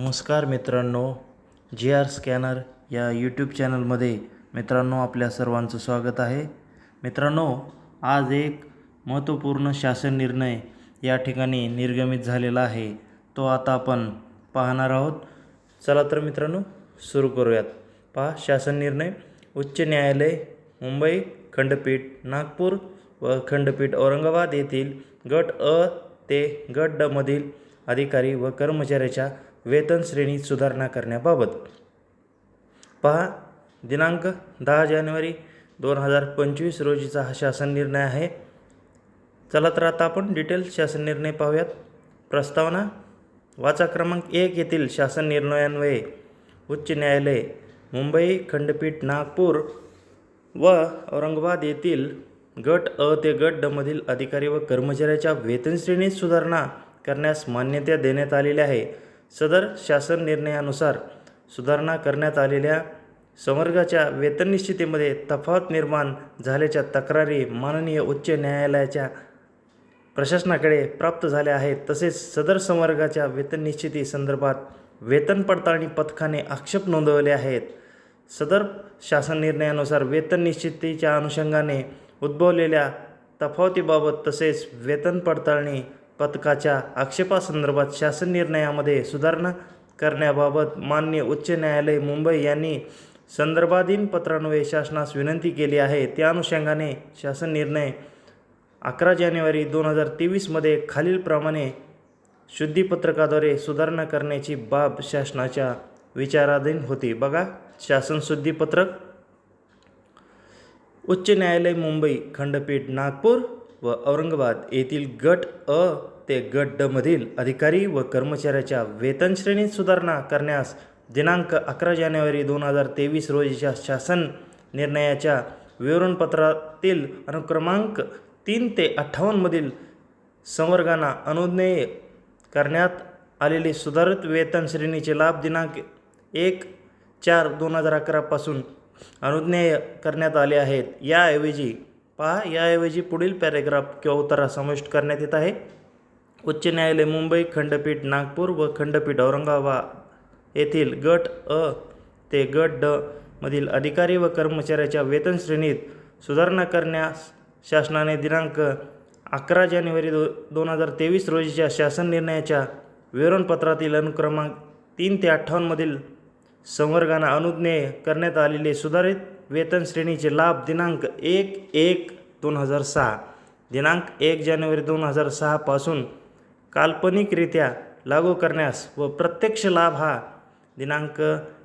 नमस्कार मित्रांनो G R scanner या यूट्यूब चॅनलमध्ये मित्रांनो आपल्या सर्वांचं स्वागत आहे. मित्रांनो आज एक महत्त्वपूर्ण शासन निर्णय या ठिकाणी निर्गमित झालेला आहे. तो आता आपण पाहणार आहोत. चला तर मित्रांनो सुरू करूयात. पहा शासन निर्णय. उच्च न्यायालय मुंबई खंडपीठ नागपूर व खंडपीठ औरंगाबाद येथील गट अ ते गट ड मधील अधिकारी व कर्मचाऱ्याच्या वेतन श्रेणीत सुधारणा करण्याबाबत. पहा दिनांक दहा जानेवारी दोन हजार पंचवीस रोजीचा हा शासन निर्णय आहे. चला तर आता आपण डिटेल शासन निर्णय पाहूयात. प्रस्तावना वाचा क्रमांक एक येथील शासन निर्णयान्वये उच्च न्यायालय मुंबई खंडपीठ नागपूर व औरंगाबाद येथील गट अ ते गट डमधील मधील अधिकारी व कर्मचाऱ्याच्या वेतन श्रेणीत सुधारणा करण्यास मान्यता देण्यात आलेली आहे. सदर शासन निर्णयानुसार सुधारणा करण्यात आलेल्या संवर्गाच्या वेतन निश्चितीमध्ये तफावत निर्माण झाल्याच्या तक्रारी माननीय उच्च न्यायालयाच्या प्रशासनाकडे प्राप्त झाल्या आहेत. तसेच सदर संवर्गाच्या वेतन निश्चिती संदर्भात वेतन पडताळणी पथकाने आक्षेप नोंदवले आहेत. सदर शासन निर्णयानुसार वेतन निश्चितीच्या अनुषंगाने उद्भवलेल्या तफावतीबाबत तसेच वेतन पडताळणी पथकाच्या आक्षेपासंदर्भात शासन निर्णयामध्ये सुधारणा करण्याबाबत मान्य उच्च न्यायालय मुंबई यांनी संदर्भाधीन पत्रान्वये शासनास विनंती केली आहे. त्या अनुषंगाने शासन निर्णय अकरा जानेवारी दोन हजार तेवीसमध्ये खालीलप्रमाणे शुद्धीपत्रकाद्वारे सुधारणा करण्याची बाब शासनाच्या विचाराधीन होती. बघा शासन शुद्धीपत्रक. उच्च न्यायालय मुंबई खंडपीठ नागपूर व औरंगाबाद येथील गट अ ते गट ड मधील अधिकारी व कर्मचाऱ्याच्या वेतन श्रेणीत सुधारणा करण्यास दिनांक अकरा जानेवारी दोन हजार तेवीस रोजीच्या शासन निर्णयाच्या विवरणपत्रातील अनुक्रमांक तीन ते अठ्ठावन्नमधील संवर्गांना अनुज्ञेय करण्यात आलेली सुधारित वेतन श्रेणीचे लाभ दिनांक एक चार दोन हजार अकरापासून अनुज्ञेय करण्यात आले आहेत. याऐवजी पहा याऐवजी पुढील पॅरेग्राफ किंवा उतारा समाविष्ट करण्यात येत आहे. उच्च न्यायालय मुंबई खंडपीठ नागपूर व खंडपीठ औरंगाबाद येथील गट अ ते गट ड मधील अधिकारी व कर्मचाऱ्याच्या वेतन श्रेणीत सुधारणा करण्यास शासनाने दिनांक अकरा जानेवारी दो दोन हजार तेवीस रोजीच्या शासन निर्णयाच्या विवरणपत्रातील अनुक्रमांक तीन ते अठ्ठावन्नमधील संवर्गांना अनुज्ञेय करण्यात आलेले सुधारित वेतन श्रेणीचे लाभ दिनांक एक एक दोन हजार सहा दिनांक एक जानेवारी दोन हजार सहापासून काल्पनिकरित्या लागू करण्यास व प्रत्यक्ष लाभ हा दिनांक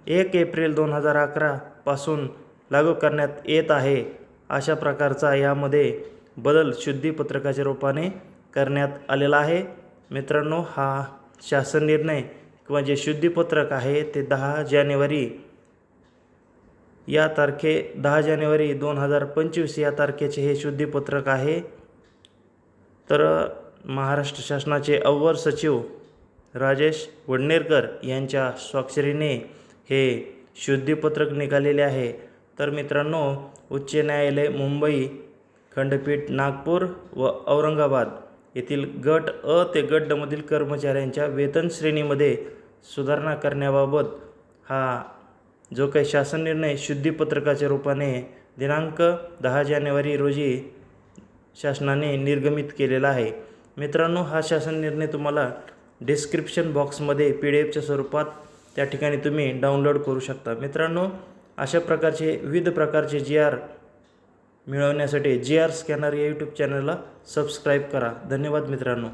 एक एप्रिल दोन हजार अकरापासून लागू करण्यात येत आहे. अशा प्रकारचा यामध्ये बदल शुद्धीपत्रकाच्या रूपाने करण्यात आलेला आहे. मित्रांनो हा शासन निर्णय किंवा जे शुद्धीपत्रक आहे ते दहा जानेवारी या तारखे दहा जानेवारी दोन हजार पंचवीस या तारखेचे हे शुद्धीपत्रक आहे. तर महाराष्ट्र शासनाचे अव्वल सचिव राजेश वडनेरकर यांच्या स्वाक्षरीने हे शुद्धीपत्रक निघालेले आहे. तर मित्रांनो उच्च न्यायालय मुंबई खंडपीठ नागपूर व औरंगाबाद येथील गट अ ते गट डमधील कर्मचाऱ्यांच्या वेतन श्रेणीमध्ये सुधारणा करण्याबाबत हा जो काही शासन निर्णय शुद्धीपत्रकाच्या रूपाने दिनांक दहा जानेवारी रोजी शासनाने निर्गमित केलेला आहे. मित्रांनो हा शासन निर्णय तुम्हाला डिस्क्रिप्शन बॉक्समध्ये पी डी एफच्या स्वरूपात त्या ठिकाणी तुम्ही डाउनलोड करू शकता. मित्रांनो अशा प्रकारचे विविध प्रकारचे जी आर मिळवण्यासाठी जी आर स्कॅनर या यूट्यूब चॅनलला सबस्क्राईब करा. धन्यवाद मित्रांनो.